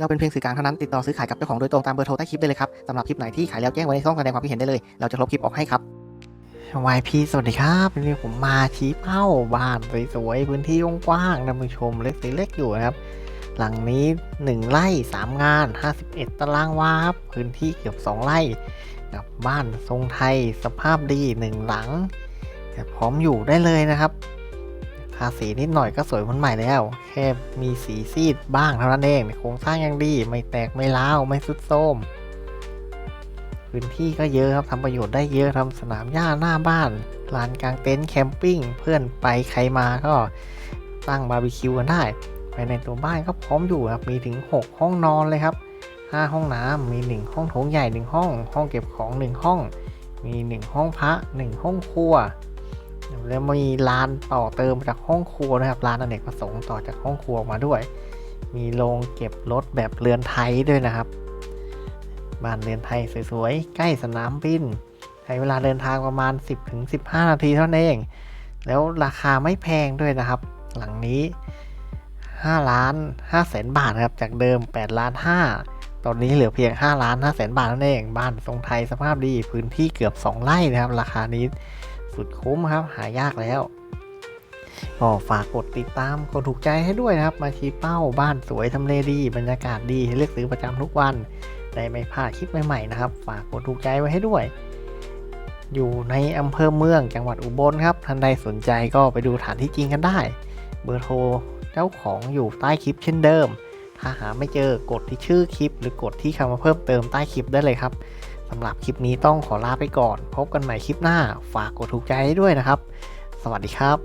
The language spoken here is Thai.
เราเป็นเพียงสื่อกลางเท่านั้นติดต่อซื้อขายกับเจ้าของโดยตรงตามเบอร์โทรใต้คลิปได้เลยครับสำหรับคลิปไหนที่ขายแล้วแจ้งไว้ในช่องแสดงความคิดเห็นได้เลย เราจะลบคลิปออกให้ครับ YP สวัสดีครับวันนี้ผมมาชี้เป้าบ้านสวยๆพื้นที่กว้างๆท่านผู้ชมเล็กๆอยู่นะครับ หลังนี้ 1ไร่3 งาน 51 ตารางวาครับพื้นที่เกือบ 2 ไร่กับบ้านทรงไทยสภาพดี 1 หลังพร้อมอยู่ได้เลยนะครับาสีนิดหน่อยก็สวยเหมือนใหม่แล้ว แค่มีสีซีดบ้างเท่านั้นเองโครงสร้างยังดีไม่แตกไม่ร้าวไม่สุดโทรมพื้นที่ก็เยอะครับทำประโยชน์ได้เยอะทำสนามหญ้าหน้าบ้านลานกลางเต็นท์แคมปิ้งเพื่อนไปใครมาก็ตั้งบาร์บีคิวกันได้ภายในตัวบ้านก็พร้อมอยู่ครับมีถึง 6 ห้องนอนเลยครับ 5 ห้องน้ำมี 1 ห้องโถงใหญ่ 1 ห้อง ห้องเก็บของ 1 ห้อง มี 1 ห้องพระ 1 ห้องครัว แล้วมีลานต่อเติมจากห้องครัวนะครับลานอเนกประสงค์ต่อจากห้องครัวมาด้วย มีโรงเก็บรถแบบเรือนไทยด้วยนะครับ บ้านเรือนไทยสวยๆ ใกล้สนามบิน ใช้เวลาเดินทางประมาณ 10-15 นาทีเท่านั้นเอง แล้วราคาไม่แพงด้วยนะครับ หลังนี้ 5 ล้าน5แสนบาทครับ จากเดิม 8 ล้าน 5 ตอนนี้เหลือเพียง 5 ล้าน5แสนบาทนั่นเอง บ้านทรงไทยสภาพดี พื้นที่เกือบ 2 ไร่นะครับ ราคานี้ สุดคุ้มครับ หายากแล้ว ก็ฝากกดติดตามกดถูกใจให้ด้วยนะครับ มาชี้เป้าบ้านสวยทำเลดี บรรยากาศดีให้เลือกซื้อประจำทุกวันได้ไม่พลาดคลิปใหม่ๆนะครับ ฝากกดถูกใจไว้ให้ด้วย อยู่ในอำเภอเมืองจังหวัดอุบลครับท่านใดสนใจก็ไปดูฐานที่จริงกันได้ เบอร์โทรเจ้าของอยู่ใต้คลิปเช่นเดิม ถ้าหาไม่เจอกดที่ชื่อคลิป หรือกดที่คำว่าเพิ่มเติมใต้คลิปได้เลยครับ สำหรับคลิปนี้ต้องขอลาไปก่อน พบกันใหม่คลิปหน้า ฝากกดถูกใจด้วยนะครับ สวัสดีครับ